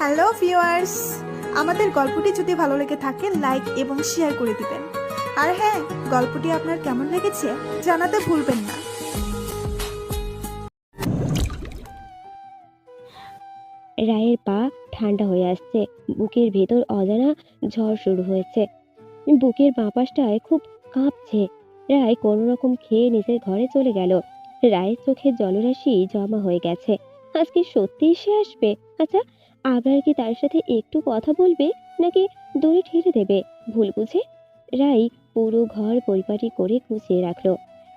Hello viewers, আমাদের গল্পটি যদি ভালো লেগে থাকে, লাইক এবং শেয়ার করে দিবেন। আর হ্যাঁ গল্পটি আপনার কেমন লেগেছে, জানাতে ভুলবেন না। রায়ের পা ঠান্ডা হয়ে আসছে। বুকের ভেতর অজানা ঝড় শুরু হয়েছে। বুকের বাপাসটায় খুব কাঁপছে। রায় কোনো রকম খেয়ে নিজের ঘরে চলে গেল। রায়ের চোখে জলরাশি জমা হয়ে গেছে। আজকে সত্যিই সে আসবে? আচ্ছা আবরার কি তার সাথে একটু কথা বলবে নাকি দূরে ঠেলে দেবে? ভুল বুঝে রাই পুরো ঘর পরিপাটি করে গুছিয়ে রাখল।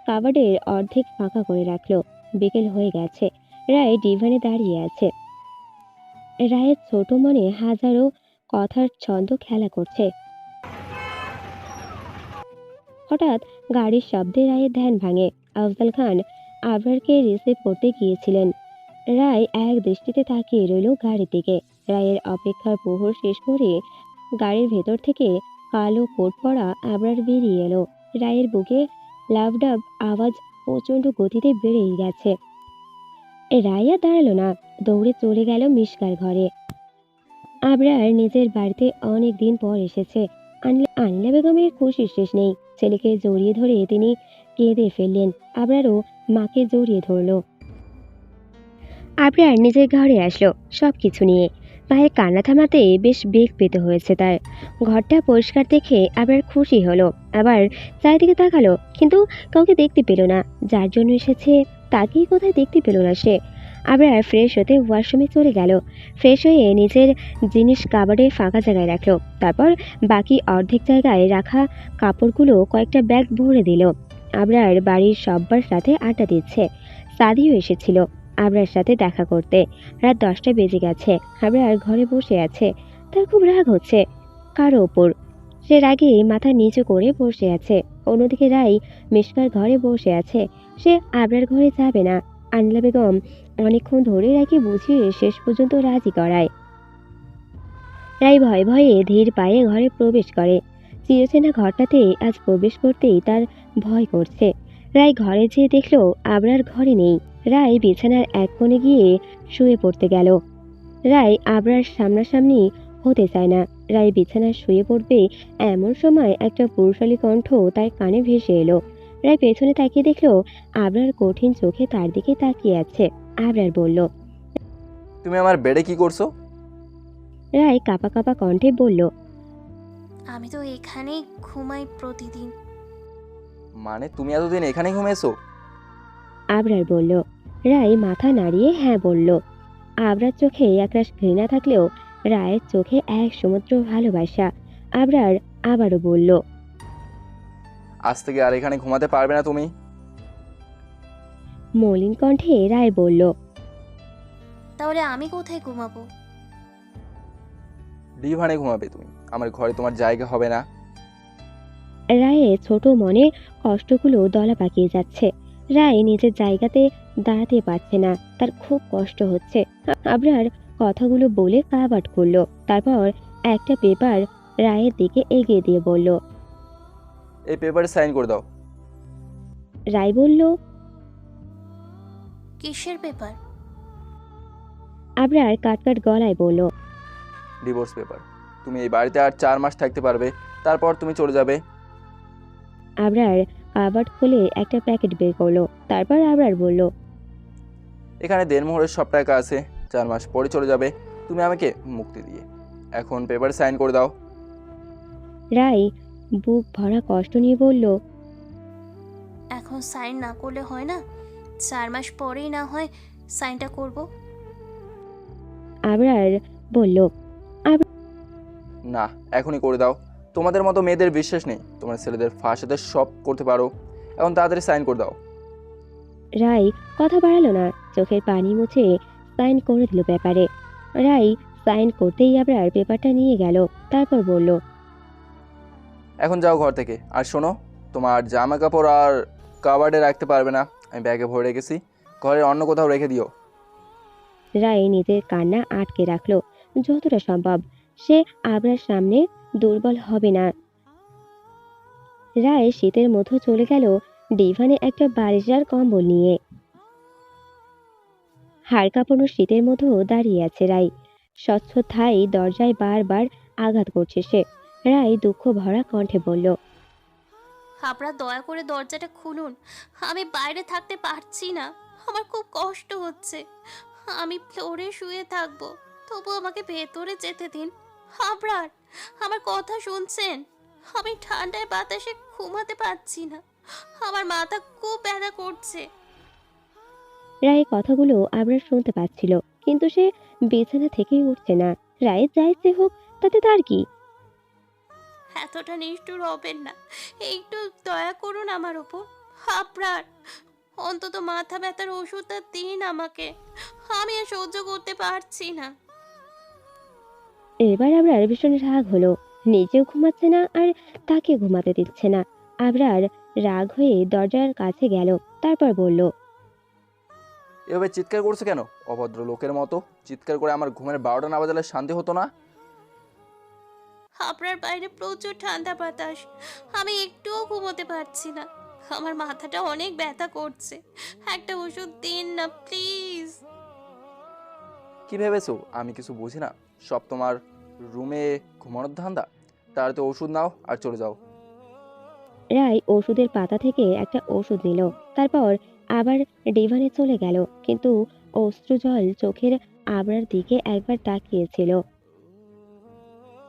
কাবাডের অর্ধেক ফাঁকা করে রাখল। বিকেল হয়ে গেছে। রায় ডিভানে দাঁড়িয়ে আছে। রায়ের ছোট মনে হাজারো কথার ছন্দ খেলা করছে। হঠাৎ গাড়ির শব্দে রায়ের ধ্যান ভাঙে। আফজাল খান আবরারকে রিসিভ করতে গিয়েছিলেন। রায় এক দৃষ্টিতে তাকিয়ে রইল গাড়ির দিকে। রায়ের অপেক্ষার প্রহর শেষ করে গাড়ির ভেতর থেকে কালো কোট পরা আবরার বেরিয়ে এলো। রায়ের বুকে লাভডাব আওয়াজ প্রচণ্ড গতিতে বেড়েই গেছে। রায়া দাঁড়াল না, দৌড়ে চলে গেল মিশকার ঘরে। আবরার নিজের বাড়িতে অনেক দিন পর এসেছে। আনলা- আনিলা বেগমের খুশির শেষ নেই। ছেলেকে জড়িয়ে ধরে তিনি কেঁদে ফেললেন। আবরারও মাকে জড়িয়ে ধরলো। আবরার নিজের ঘরে আসলো সব কিছু নিয়ে। মায়ের কান্না থামাতে বেশ বেগ পেতে হয়েছে তার। ঘরটা পরিষ্কার দেখে আবরার খুশি হলো। আবার চারিদিকে তাকালো, কিন্তু কাউকে দেখতে পেল না। যার জন্য এসেছে, তাকেই কোথায় দেখতে পেল না সে? আবার ফ্রেশ হতে ওয়াশরুমে চলে গেল। ফ্রেশ হয়ে নিজের জিনিস কাবারে ফাঁকা জায়গায় রাখল। তারপর বাকি অর্ধেক জায়গায় রাখা কাপড়গুলো কয়েকটা ব্যাগ ভরে দিল। আবরার বাড়ির সব্বার সাথে আড্ডা দিচ্ছে। সাদিও এসেছিল। আবরার সাথে দেখা করতে। রাত দশটা বেজে গেছে। আবরার ঘরে বসে আছে। তার খুব রাগ হচ্ছে কারও ওপর। সে রাগে মাথা নিচু করে বসে আছে। অন্যদিকে রাই মিশকার ঘরে বসে আছে। সে আবরার ঘরে যাবে না। আনলা বেগম অনেকক্ষণ ধরে রাইকে বুঝিয়ে শেষ পর্যন্ত রাজি করায়। রাই ভয়ে ভয়ে ধীর পায়ে ঘরে প্রবেশ করে। চিরচেনা ঘরটাতে আজ প্রবেশ করতেই তার ভয় করছে। রাই ঘরে যেয়ে দেখল আবরার ঘরে নেই। রাই বিছানার এক কোণে গিয়ে শুয়ে পড়তে গেল। রায় আবরার সামনাসামনি হতে চায় না। রায় বিছানায় শুয়ে পড়বে এমন সময় একটা পুরুষালী কণ্ঠ তার কানে ভেসে এলো। রায় পেছনে তাকিয়ে দেখল আবরার কঠিন চোখে তার দিকে তাকিয়ে আছে। আবরার বলল তুমি আমার বেডে কি করছ? রায় কাপা কাপা কণ্ঠে বলল আমি তো এখানেই ঘুমাই প্রতিদিন। মানে তুমি এতদিন এখানে ঘুমিয়েছো? আবরার বলল রায় মাথা নাড়িয়ে হ্যাঁ বলল। আবরার চোখে একরাশ ঘৃণা থাকলেও রায়ের চোখে এক সমুদ্র ভালোবাসা। আবরার আবারও বলল আজ থেকে আর এখানে ঘুমাতে পারবে না তুমি? মলিন কণ্ঠে রায় বলল তাহলে আমি কোথায় ঘুমাবো? ডিভানে ঘুমাবে তুমি। আমার ঘরে তোমার জায়গা হবে না। রায়ে ছোট মনে কষ্টগুলো দলা পাকিয়ে যাচ্ছে। রায় নিজের জায়গাতে দাঁড়াতে পারছে না। তার খুব কষ্ট হচ্ছে। আবরার কথাগুলো বলে কাবাট করল। তারপর একটা পেপার রায়ের দিকে এগিয়ে দিয়ে বলল এই পেপারে সাইন করে দাও। রায় বলল কিসের পেপার? আবরার কাটকাট গলায় বলল ডিভোর্স পেপার তুমি এই বাড়িতে আর চার মাস থাকতে পারবে। তারপর তুমি চলে যাবে। আবরার কাবাট খুলে একটা প্যাকেট বের করল। তারপর আবরার বলল এখানে দেড়মোহরের সব টাকা আছে চার মাস পরে চলে যাবে। তুমি আমাকে মুক্তি দিয়ে। এখন পেপার সাইন করে দাও। রাই বুক ভরা কষ্ট নিয়ে বলল এখন সাইন না করলে হয় না? চার মাস পরেই না হয় সাইনটা করব? আবরার বলল না এখনই করে দাও। তোমাদের মতো মেয়েদের বিশ্বাস নেই। তোমার ছেলেদের ফাঁসাতে সব করতে পারো এখন তাড়াতাড়ি সাইন করে দাও। রাই কথা বাড়ালো না। চোখের পানি মুছে সাইন করে দিল পেপারে রাই সাইন করতেই আবরার পেপারটা নিয়ে গেল তারপর বলল এখন যাও ঘর থেকে। আর শোনো তোমার জামা কাপড় আর কাবার্ডে রাখতে পারবে না। আমি ব্যাগে ভরে রেখেছি। ঘরের অন্য কোথাও রেখে দিও। রায় নিজের কান্না আটকে রাখল। যতটা সম্ভব সে আবরার সামনে দুর্বল হবে না। রায় শীতের মধ্যে চলে গেল ডিভানে একটা বারিজার কম্বল নিয়ে। হাড় কাঁপানো শীতের মধ্যেও দাঁড়িয়ে আছে রাই স্বচ্ছ থাই দরজায় বারবার আঘাত করছে সে। রায় দুঃখ ভরা কণ্ঠে বলল, আপনারা দয়া করে দরজাটা খুলুন। আমি বাইরে থাকতে পারছি না। আমার খুব কষ্ট হচ্ছে। আমি ফ্লোরে শুয়ে থাকব। তবু আমাকে ভেতরে যেতে দিন। আপনার আমার কথা শুনছেন? আমি ঠান্ডায় বাতাসে ঘুমাতে পারছি না। আমার মাথা খুব ব্যথা করছে। রায় কথাগুলো আবরার শুনতে পাচ্ছিল কিন্তু সে বিছানা থেকেই উঠছে না। রায় যাইতে হোক তাতে তার কি? এতটা নিষ্ঠুর হবেন না। একটু দয়া করুন আমার ওপর আপনার অন্তত মাথা ব্যথার ওষুধটা দিন আমাকে। আমি আর সহ্য করতে পারছি না। এবার আবরার ভীষণ রাগ হলো। নিজেও ঘুমাচ্ছে না আর তাকে ঘুমাতে দিচ্ছে না। আবরার রাগ হয়ে দরজার কাছে গেল তারপর বলল এভাবে চিৎকার করছে কেন? অভদ্র লোকের মতো। চিৎকার করে আমার ঘুমের বারোটা না বাজালে শান্তি হতো না। আপনার বাইরে প্রচুর ঠান্ডা বাতাস। আমি একটুও ঘুমোতে পারছি না। আমার মাথাটা অনেক ব্যথা করছে। একটা ওষুধ দিন না প্লিজ। কি ভেবেছো? আমি কিছু বুঝি না। সব তোমার রুমে ঘুমানোর ধান্দা? তাড়াতাড়ি ওষুধ নাও আর চলে যাও। রায় ওষুধের পাতা থেকে একটা ওষুধ নিল। তারপর আবার ডিভানে চলে গেল। কিন্তু অশ্রু জল চোখের আবরার দিকে একবার তাকিয়েছিল।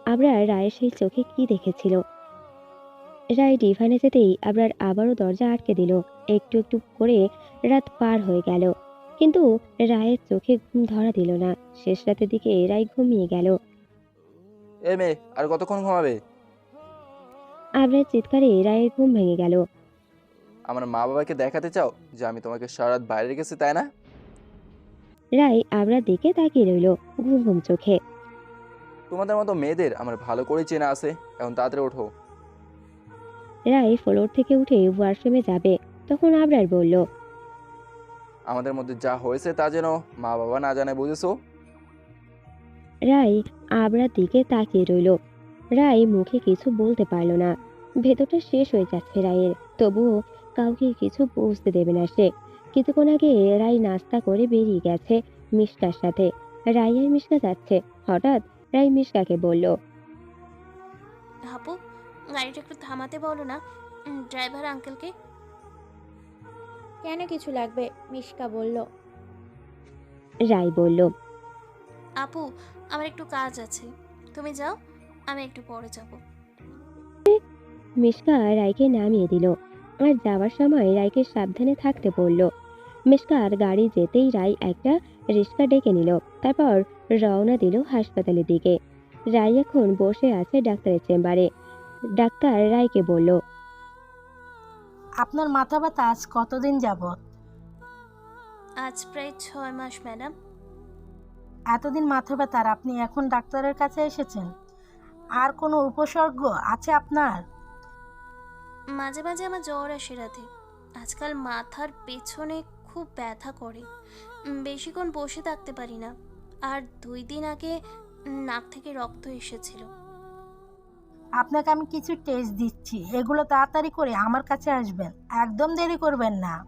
আবরার রায়ের সেই চোখে কি দেখেছিল? রায় ডিভানে যেতেই আবরার আবারও দরজা আটকে দিল। একটু একটু করে রাত পার হয়ে গেল। কিন্তু রায়ের চোখে ঘুম ধরা দিল না। শেষ রাতের দিকে রায় ঘুমিয়ে গেল। এ মেয়ে আর কতক্ষণ ঘুমাবে? আবরার চিৎকারে রায়ের ঘুম ভেঙে গেল। আমার মা বাবাকে দেখাতে চাও যে আমি তোমাকে সারা রাত বাইরে রেখেছি তাই না? রায় আবরার দিকে তাকিয়ে রইল ঘুম ঘুম চোখে। তোমাদের মতো মেয়েদের আমার ভালো করে চেনা আছে। এখন তাড়াতাড়ি ওঠো। রায় ফ্লোর থেকে উঠে ওয়াশরুমে যাবে। তখন আবরার বলল আমাদের মধ্যে যা হয়েছে তা যেন মা বাবা না জানে বুঝেছ? রায় আবরার দিকে তাকিয়ে রইল। রায় মুখে কিছু বলতে পারল না। ভেতরটা শেষ হয়ে যাচ্ছে রায়ের। তবুও কাউকে কিছু বুঝতে দেবে না সে। কিছুক্ষণ আগে রায় নাস্তা করে বেরিয়ে গেছে মিশকার সাথে। রায় আর মিশকা যাচ্ছে। হঠাৎ রায় মিশকাকে বলল আপু গাড়িটা একটু থামাতে বলো না। ড্রাইভার আঙ্কেলকে কেন কিছু লাগবে? মিশকা বলল। রায় বলল আপু আমার একটু কাজ আছে। তুমি যাও আমি একটু পরে যাব। মিশকা রায়কে নামিয়ে দিল। আর যাওয়ার সময় রায়কে সাবধানে থাকতে বলল মিশকার গাড়ি যেতেই রায় একটা রিক্সা ডেকে নিল। তারপর রওনা দিল হাসপাতালের দিকে। রায় এখন বসে আছে ডাক্তারের চেম্বারে। ডাক্তার রায়কে বলল আপনার মাথা ব্যথা আজ কতদিন যাবত আজ প্রায় ছয় মাস ম্যাডাম। এতদিন মাথা ব্যথার আপনি এখন ডাক্তারের কাছে এসেছেন? আর কোনো উপসর্গ আছে আপনার? মাঝে মাঝে আমার জ্বর আসে রাতে। আজকাল মাথার পেছনে খুব ব্যথা করে। বেশিক্ষণ বসে থাকতে পারি না। আর দুই দিন আগে নাক থেকে রক্ত এসেছিল। আপনাকে আমি কিছু টেস্ট দিচ্ছি। এগুলো তাড়াতাড়ি করে আমার কাছে আসবেন। একদম দেরি করবেন না।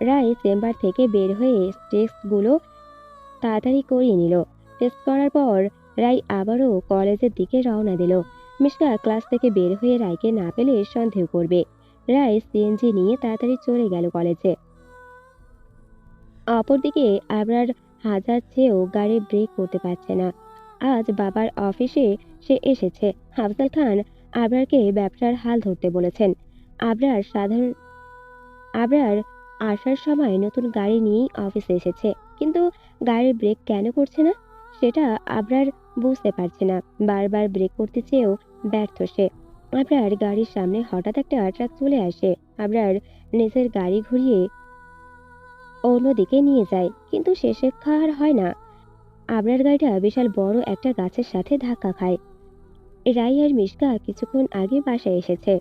রায় চেম্বার থেকে বের হয়ে টেস্টগুলো তাড়াতাড়ি করিয়ে নিল। টেস্ট করার পর রায় আবারও কলেজের দিকে রওনা দিল। মিশকা ক্লাস থেকে বের হয়ে রায়কে না পেলে সন্দেহ করবে। রায় সিএনজি নিয়ে তাড়াতাড়ি চলে গেল কলেজে। অপরদিকে আবরার হাজার চেয়েও গাড়ি ব্রেক করতে পারছে না। আজ বাবার অফিসে সে এসেছে। আফজাল খান আবরারকে ব্যবসার হাল ধরতে বলেছেন। আবরার সাধারণ আবরার আসার সময় নতুন গাড়ি নিয়েই অফিসে এসেছে। কিন্তু গাড়ির ব্রেক কেন করছে না? সেটা আবরার বুঝতে পারছে না। বারবার ব্রেক করতে চেয়েও ব্যর্থ সে। আবরার গাড়ির সামনে হঠাৎ একটা ট্রাক চলে আসে। আবরার নিজের গাড়ি ঘুরিয়ে অন্যদিকে নিয়ে যায়। কিন্তু শেষে খাওয়ার হয় না। আবরার গাড়িটা বিশাল বড় একটা গাছের সাথে ধাক্কা খায়। রাই আর মিশকা কিছুক্ষণ আগে বাসায় এসেছে।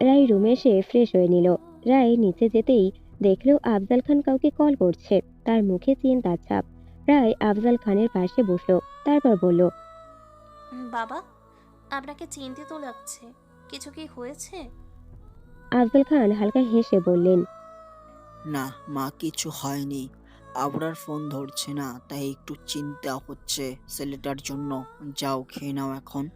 রাই রুমে এসে ফ্রেশ হয়ে নিল। রায় নিচে যেতেই দেখলেও আফজাল খান কাউকে কল করছে। তার মুখে চিন্তার ছাপ। রায় আফজাল খানের পাশে বসল। তারপর বলল বাবা আপনাকে চিন্তিত লাগছে। কিছু কি হয়েছে? আফজাল খান হালকা হেসে বললেন না মা কিছু হয়নি। আবরার ফোন ধরছে না তাই একটু চিন্তা হচ্ছে ছেলেটার জন্য। যাও খেয়ে নাও এখন।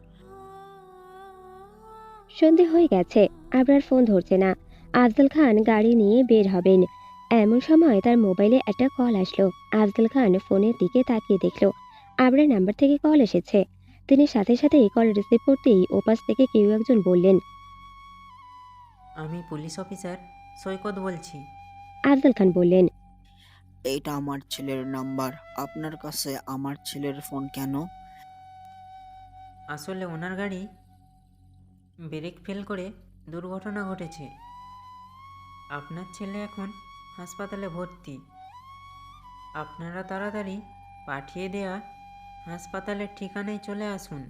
সন্ধে হয়ে গেছে আবরার ফোন ধরছে না। আফজল খান গাড়ি নিয়ে বের হবেন। এমন সময় তার মোবাইলে একটা কল আসলো। আফজল খান ফোনের দিকে তাকিয়ে দেখল। আবরার নাম্বার থেকে কল এসেছে। তিনি সাথে সাথে কল রিসিভ করতেই ওপাশ থেকে কেউ একজন বললেন আমি পুলিশ অফিসার সৈকত বলছি। আফজল খান বললেন এইটা আমার ছেলের নাম্বার। আপনার কাছে আমার ছেলের ফোন কেন? আসলে ওনার গাড়ি ব্রেক ফেল করে দুর্ঘটনা ঘটেছে। আপনার ছেলে এখন হাসপাতালে ভর্তি। আপনারা তাড়াতাড়ি পাঠিয়ে দেয়া হাসপাতালের ঠিকানায় চলে আসুন।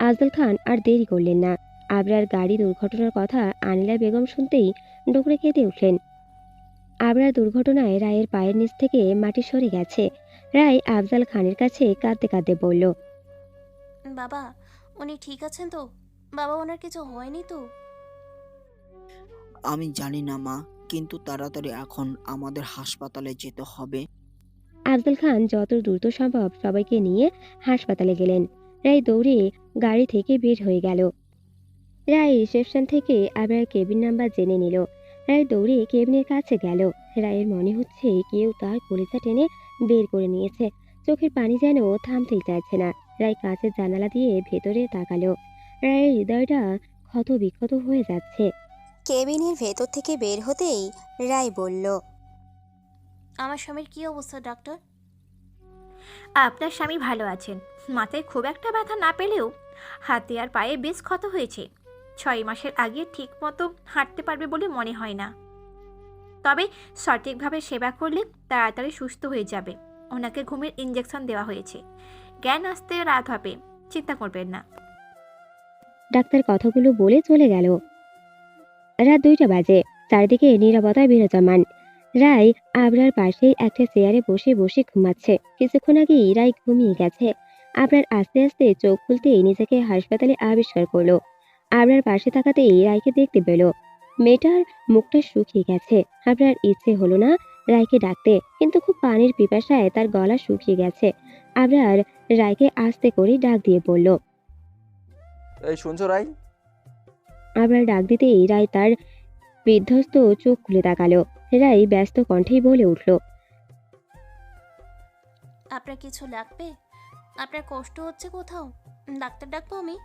আফজল খান আর দেরি করলেন না। আবরার গাড়ি দুর্ঘটনার কথা আনিলা বেগম শুনতেই ডুকরে কেঁদে উঠলেন। আবরার দুর্ঘটনায় রায়ের পায়ের নিচ থেকে মাটি সরে গেছে। রায় আফজাল খানের কাছে কাঁদতে কাঁদতে বলল বাবা উনি ঠিক আছেন তো? বাবা ওনার কিছু হয়নি তো? আমি জানি না মা কিন্তু তাড়াতাড়ি এখন আমাদের হাসপাতালে যেতে হবে। আফজাল খান যত দ্রুত সম্ভব সবাইকে নিয়ে হাসপাতালে গেলেন। রায় দৌড়ে গাড়ি থেকে বের হয়ে গেল। রায় রিসেপশন থেকে আবার কেবিন নাম্বার জেনে নিল। রায় দৌড়ে কেবিনের কাছে গেল? রায়ের মনে হচ্ছে কেউ তার কলিজা টেনে বের করে নিয়েছে। চোখের পানি যেন থামতেই চাইছে না। রায় কাঁচের জানালা দিয়ে ভেতরে তাকালো। রায়ের হৃদয়টা ক্ষত বিক্ষত হয়ে যাচ্ছে। কেবিনের ভেতর থেকে বের হতেই রায় বলল আমার স্বামীর কি অবস্থা ডাক্তার? আপনার স্বামী ভালো আছেন। মাথায় খুব একটা ব্যথা না পেলেও হাতে আর পায়ে বেশ ক্ষত হয়েছে। ছয় মাসের আগে ঠিক মতো হাঁটতে পারবে বলে মনে হয় না। তবে সঠিকভাবে সেবা করলে তাড়াতাড়ি সুস্থ হয়ে যাবে। ওনাকে ঘুমের ইঞ্জেকশন দেওয়া হয়েছে। জ্ঞান আসতে রাত হবে। চিন্তা করবেন না। ডাক্তার কথাগুলো বলে চলে গেল। রাত দুইটা বাজে। চারিদিকে নীরবতায় বিরাজমান। রায় আবরার পাশেই একটা চেয়ারে বসে বসে ঘুমাচ্ছে। কিছুক্ষণ আগেই রায় ঘুমিয়ে গেছে। আবরার আস্তে আস্তে চোখ খুলতেই নিজেকে হাসপাতালে আবিষ্কার করল। আবরার পাশে থাকাতেই রায়কে দেখতে পেল। মেয়েটার মুখটা শুকিয়ে গেছে। আবরার ইচ্ছে হলো না রায়কে ডাকতে কিন্তু খুব পানির পিপাসায় তার গলা শুকিয়ে গেছে। আবরার রায়কে আস্তে করে ডাক দিয়ে বলল এই শুনছো রাই আবার ডাক দিতেই রায় তার বিধ্বস্ত চোখ খুলে তাকালো। রায় ব্যস্ত কণ্ঠেই বলে উঠল আপনার কিছু লাগবে? আপনার কষ্ট হচ্ছে কোথাও? ডাক্তার ডাকবো আমি?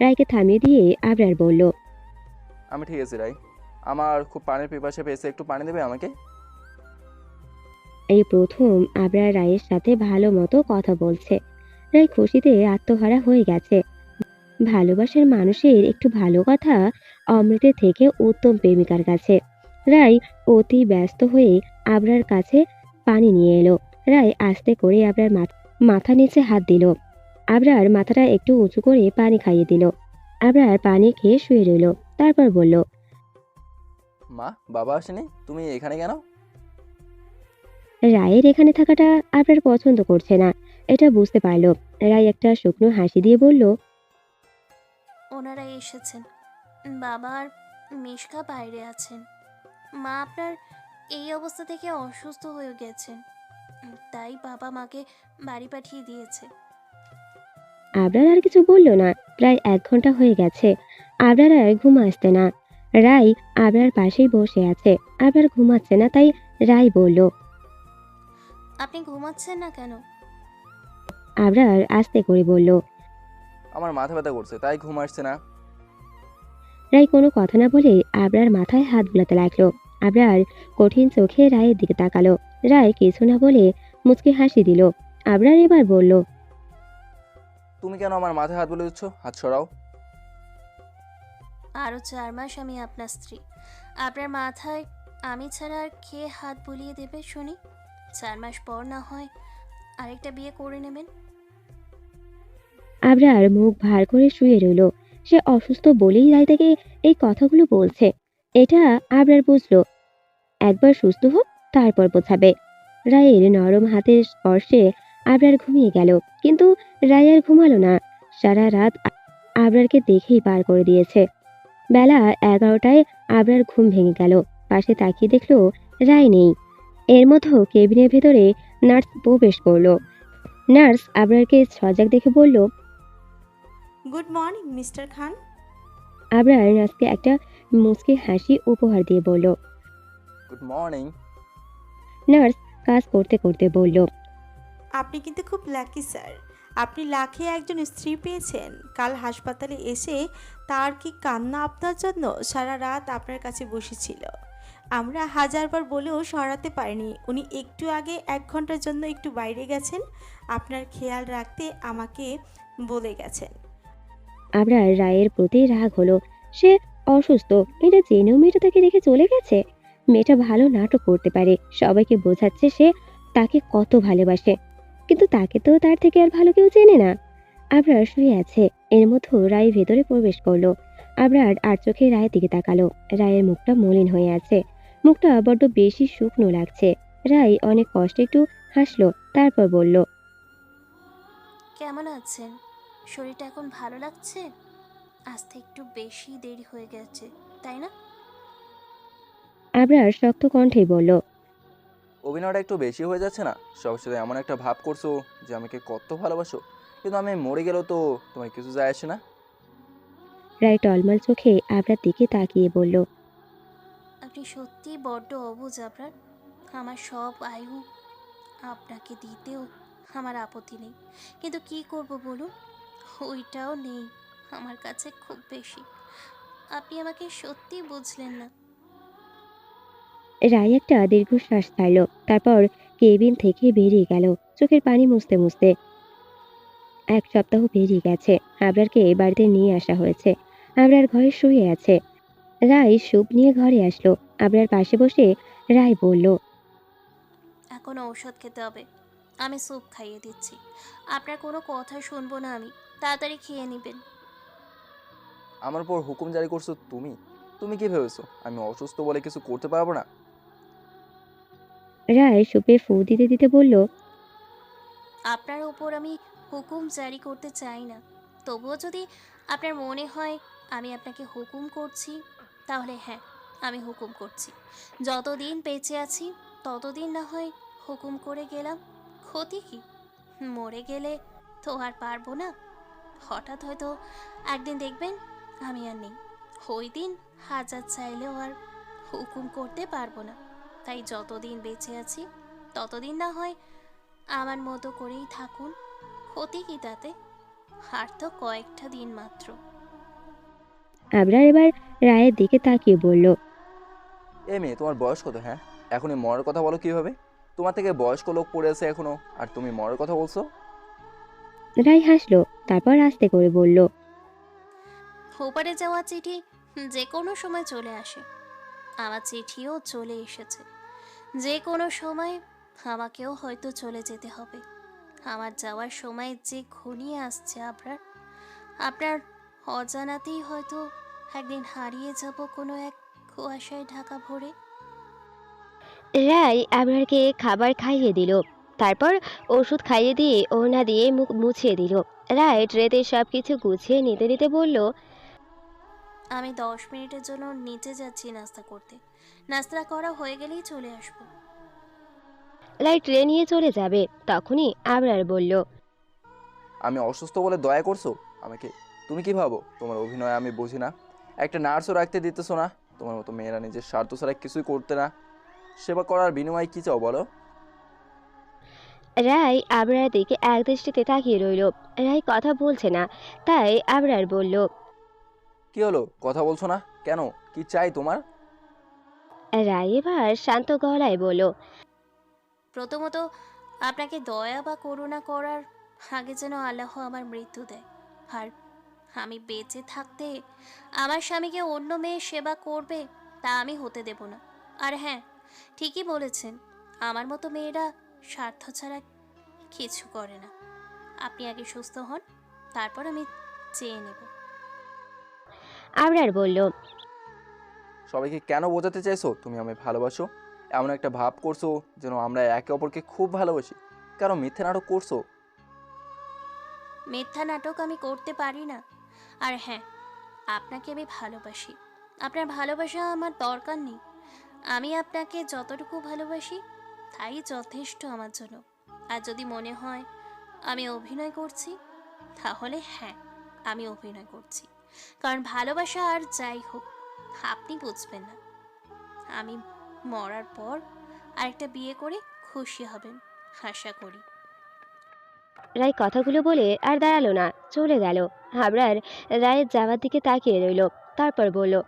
রায়কে থামিয়ে দিয়ে আবরার বলল আমি ঠিক আছি রাই আমার খুব পানির পিপাসা পেয়েছে একটু পানি দেবে আমাকে? এই প্রথম আবরার রায়ের সাথে ভালো মতো কথা বলছে। রায় খুশিতে আত্মহারা হয়ে গেছে। ভালোবাসার মানুষের একটু ভালো কথা অমৃতের থেকে উত্তম প্রেমিকার কাছে। রায় অতি ব্যস্ত হয়ে আবরার কাছে পানি নিয়ে এলো। রায় আস্তে করে আবরার মাথা মাথা নিচে হাত দিল। আবরার মাথাটা একটু উঁচু করে পানি খাইয়ে দিল। আবরার পানি খেয়ে শুয়ে রইল তারপর বলল মা বাবা আসেনি? তুমি এখানে কেন? রায়ের এখানে থাকাটা আপনার পছন্দ করছে না এটা বুঝতে পারল। রায় একটা শুকনো হাসি দিয়ে বলল ওনারা এসেছেন। বাবা আর মিশকা বাইরে আছেন। মা আপনার এই অবস্থা থেকে অসুস্থ হয়ে গেছেন। তাই বাবা মাকে বাড়ি পাঠিয়ে দিয়েছে। আবরার আর কিছু বলল না। প্রায় এক ঘণ্টা হয়ে গেছে। আবরার আর ঘুম আসছে না। রায় আবরার পাশেই বসে আছে। আবরার ঘুমাচ্ছে না তাই রায় বলল আপনি ঘুমাচ্ছেন না কেন? আবরার আস্তে করে বলল আমার মাথা ব্যথা করছে তাই ঘুম আসছে না। রায় কোনো কথা না বলে আবরার মাথায় হাত বুলাতে লাগল। আবরার কঠিন চোখে রায়ের দিকে তাকালো। রায় কিছু না বলে মুচকি হাসি দিল। আবরার এবার বলল তুমি কেন আমার মাথায় হাত বলে দিচ্ছ? হাত সরাও। আরও চার মাস আমি আপনার স্ত্রী। আপনার মাথায় আমি ছাড়া আর কে হাত বুলিয়ে দেবে শুনি? চার মাস পর না হয় আরেকটা বিয়ে করে নেবেন। আবরার মুখ ভার করে শুয়ে রইল। সে অসুস্থ বলেই রায় তাকে এই কথাগুলো বলছে। এটা আবরার বুঝলো। একবার সুস্থ হোক তারপর বোঝাবে। রায়ের নরম হাতের স্পর্শে আবরার ঘুমিয়ে গেল। কিন্তু রায় আর ঘুমালো না। সারা রাত আবরারকে দেখেই পার করে দিয়েছে। বেলা এগারোটায় আবরার ঘুম ভেঙে গেল। পাশে তাকিয়ে দেখল রায় নেই। এর মধ্যেও কেবিনের ভেতরে নার্স প্রবেশ করল। নার্স আবরারকে সজাগ দেখে বলল good morning mister Khan. Abrar নার্সকে একটা মুচকি হাসি উপহার দিয়ে বলল গুড মর্নিং। নার্স কাজ করতে করতে বলল আপনি কিন্তু খুব লাকি স্যার। আপনি লাখে একজন স্ত্রী পেয়েছেন। কাল হাসপাতালে এসে তার কি কান্না আপনার জন্য? সারা রাত আপনার কাছে বসেছিল। আমরা হাজারবার বলেও সরাতে পারিনি। উনি একটু আগে এক ঘণ্টার জন্য একটু বাইরে গেছেন। আপনার খেয়াল রাখতে আমাকে বলে গেছেন। আমরা রায়ের প্রতি রাগ হলো। সে অসুস্থ। এটা জেনেও মেয়েটা তাকে রেখে চলে গেছে। মেয়েটা ভালো নাটক করতে পারে। সবাইকে বোঝাচ্ছে সে তাকে কত ভালোবাসে। কিন্তু তাকে তো তার থেকে আর ভালো কেউ চেনে না। আবরার শুয়ে আছে। এর মধ্যে রায় ভেতরে প্রবেশ করল। আবরার আর চোখে রায়ের দিকে তাকালো। রায়ের মুখটা মলিন হয়ে আছে। মুখটা বড্ড বেশি শুকনো লাগছে। রায় অনেক কষ্টে একটু হাসলো তারপর বলল কেমন আছেন? শরীরটা এখন ভালো লাগছে? আসতে একটু বেশি দেরি হয়ে গেছে তাই না? আবরার শক্ত কণ্ঠেই বলল অভিনয়টা একটু বেশি হয়ে যাচ্ছে না? সবার সাথে এমন একটা ভাব করছ যে আমাকে কত ভালোবাসো কিন্তু আমি মরে গেলেও তো তোমার কিছু যায় আসে না? রায় টলমল চোখে আবরার দিকে তাকিয়ে বলল আপনি সত্যি বড্ড অবুঝ আপনার আমার সব আয়ু আপনাকে দিতেও আমার আপত্তি নেই। কিন্তু কি করব বলুন? ওইটাও নেই আমার কাছে খুব বেশি। আপনি আমাকে সত্যি বুঝলেন না। রায় একটা দীর্ঘশ্বাস ছাড়ল। তারপর কেবিন থেকে বেরিয়ে গেল চোখের পানি মুছতে মুছতে। এক সপ্তাহ পেরিয়ে গেছে আবরারকে বাড়িতে নিয়ে আসা হয়েছে। আবরার ঘরে শুয়ে আছে। রায় স্যুপ নিয়ে ঘরে আসলো। আবরার পাশে বসে রায় বলল এখন ঔষধ খেতে হবে। আমি স্যুপ খাইয়ে দিচ্ছি। আপনার কোনো কথা শুনব না আমি। তাড়াতাড়ি খেয়ে নেবেন। আমার উপর হুকুম জারি করছ তুমি? তুমি কি ভেবেছো? আমি অসুস্থ বলে কিছু করতে পারব না? রায় স্যুপে ফু দিতে দিতে বলল, আপনার ওপর আমি হুকুম জারি করতে চাই না। তবুও যদি আপনার মনে হয় আমি আপনাকে হুকুম করছি, তাহলে হ্যাঁ আমি হুকুম করছি। যতদিন বেঁচে আছি, ততদিন না হয় হুকুম করে গেলাম। ক্ষতি কি? মরে গেলে তো আর পারব না। হঠাৎ হয়তো একদিন দেখবেন আমি আর নেই। ওই দিন হাজার চাইলেও আর হুকুম করতে পারব না। তাই যতদিন বেঁচে আছি ততদিন না হয় আমার মতো করেই থাকুন। ক্ষতি কি তাতে? আর তো কয়েকটা দিন মাত্র। আবরার এবার রায়ের দিকে তাকিয়ে বলল এ মেয়ে তোমার বয়স কত হ্যাঁ? এখনই মরার কথা বলো কীভাবে? তোমার থেকে বয়স্ক লোক পড়ে আছে এখনও আর তুমি মরার কথা বলছো? রায় হাসলো তারপর আস্তে করে বলল ওপারে যাওয়া চিঠি যে কোনো সময় চলে আসে। আমার চিঠিও চলে এসেছে। যে কোনো সময় আমাকেও হয়তো চলে যেতে হবে। আমার যাওয়ার সময় যে ঘনিয়ে আসছে আপনার আপনার অজানাতেই হয়তো একদিন হারিয়ে যাব কোনো এক কুয়াশায় ঢাকা ভরে। রায় আবরারকে খাবার খাইয়ে দিল তারপর ওষুধ খাইয়ে দিয়ে ওড়না দিয়ে মুখ মুছিয়ে দিল। রায় ট্রেতে সব কিছু গুছিয়ে নিতে নিতে বলল আমি দশ মিনিটের জন্য নিচে যাচ্ছি নাস্তা করতে। নাস্তা করা হয়ে গেলেই চলে আসব। রায় ট্রে নিয়ে চলে যাবে তখনই আবরার বলল আমি অসুস্থ বলে দয়া করছ? আমাকে তুমি কি ভাবো? তোমার অভিনয় আমি বুঝি না। একটা নার্সও রাখতে দিতেছো না? তোমার মতো মেয়েরা নিজের স্বার্থ ছাড়া কিছুই করতে না। সেবা করার বিনিময়ে কী চাও বলো? রায় আবরার দিকে এক দৃষ্টিতে তাকিয়ে রইল। রায় কথা বলছে না তাই আবরার বলল কি হলো? কথা বলছো না? কেন? কি চাই তোমার? রায় এবার শান্ত গলায় বলল প্রথমত আপনাকে দয়া বা করুণা করার আগে যেন আল্লাহ আমার মৃত্যু দেয়। আর আমি বেঁচে থাকতে আমার স্বামীকে অন্য মেয়ে সেবা করবে তা আমি হতে দেব না। আর হ্যাঁ ঠিকই বলেছেন আমার মতো মেয়েরা স্বার্থ ছাড়া কিছু করে না। আপনি আগে সুস্থ হন তারপর আমি চেয়ে নেব। আবরার বলল সবাইকে কেন বোঝাতে চাইছো? তুমি আমায় ভালোবাসো। এমন একটা ভাব করছ যেন আমরা একে অপরকে খুব ভালোবাসি। কারণ মিথ্যে নাটক করছ? মিথ্যা নাটক আমি করতে পারি না। আর হ্যাঁ আপনাকে আমি ভালোবাসি। আপনার ভালোবাসা আমার দরকার নেই। আমি আপনাকে যতটুকু ভালোবাসি, তাই যথেষ্ট আমার জন্য। আর যদি মনে হয় আমি অভিনয় করছি, তাহলে হ্যাঁ আমি অভিনয় করছি। কারণ ভালোবাসা আর যাই হোক আপনি বুঝবেন না। আমি মরার পর আরেকটা বিয়ে করে খুশি হবেন, আশা করি। রায় কথাগুলো বলে আর দাঁড়াল না, চলে গেল। আবরার রায়ের যাওয়ার দিকে তাকিয়ে রইল, তারপর বলল